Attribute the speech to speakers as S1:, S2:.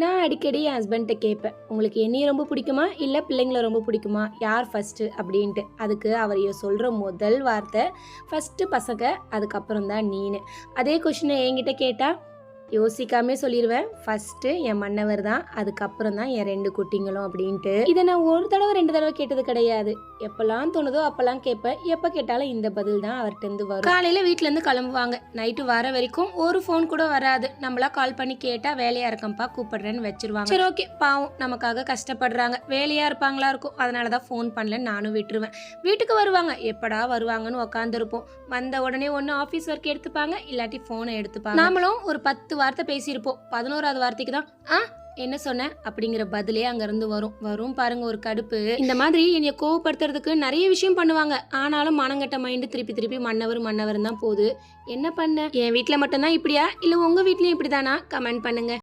S1: நான் அடிக்கடி என் ஹஸ்பண்ட்ட கேட்பேன் உங்களுக்கு என்னைய ரொம்ப பிடிக்குமா? இல்லை பிள்ளைங்கள ரொம்ப பிடிக்குமா? யார் ஃபஸ்ட்டு அப்படின்ட்டு. அதுக்கு அவர் சொல்கிற முதல் வார்த்தை ஃபஸ்ட்டு பசங்க அதுக்கப்புறம் தான் நீனு. அதே கொஷினை என்கிட்ட கேட்டால் யோசிக்காமே சொல்லிடுவேன் ஃபஸ்ட்டு என் மன்னவர் தான் அதுக்கப்புறம் தான் என் ரெண்டு குட்டிங்களும் அப்படின்ட்டு. இதை நான் ஒரு தடவை ரெண்டு தடவை கேட்டது கிடையாது. எப்போல்லாம் தோணுதோ அப்போல்லாம் கேட்பேன். எப்போ கேட்டாலும் இந்த பதில் தான் அவர்கிட்டருந்து வரும். காலையில் வீட்டிலேருந்து கிளம்புவாங்க. நைட்டு வர வரைக்கும் ஒரு ஃபோன் கூட வராது. நம்மளா கால் பண்ணி கேட்டால் வேலையாக இருக்கேன்ப்பா கூப்பிடுறேன்னு வச்சிருவாங்க. சரி ஓகே பாவம் நமக்காக கஷ்டப்படுறாங்க. வேலையாக இருப்பாங்களா இருக்கும் அதனால தான் ஃபோன் பண்ணலன்னு நானும் விட்டுருவேன். வீட்டுக்கு வருவாங்க. எப்படா வருவாங்கன்னு உட்காந்துருப்போம் வந்த உடனே ஒன்று ஆஃபீஸ் ஒர்க் எடுத்துப்பாங்க இல்லாட்டி ஃபோனை எடுத்துப்பாங்க. நாமளும் ஒரு பத்து வார்த்தை பேசியிருப்போம். பதினோராவது வார்த்தைக்கு தான் ஆ என்ன சொன்ன? அப்படிங்கிற பதிலே அங்கேருந்து வரும். வரும் பாருங்க ஒரு கடுப்பு. இந்த மாதிரி என்னை கோவப்படுத்துறதுக்கு நிறைய விஷயம் பண்ணுவாங்க. ஆனாலும் மனங்கட்ட மைண்டு திருப்பி திருப்பி மன்னவர் மன்னவர் தான் போகுது. என்ன பண்ண? என் வீட்டில் மட்டும்தான் இப்படியா? இல்லை உங்கள் வீட்லேயும் இப்படி தானா கமெண்ட் பண்ணுங்க.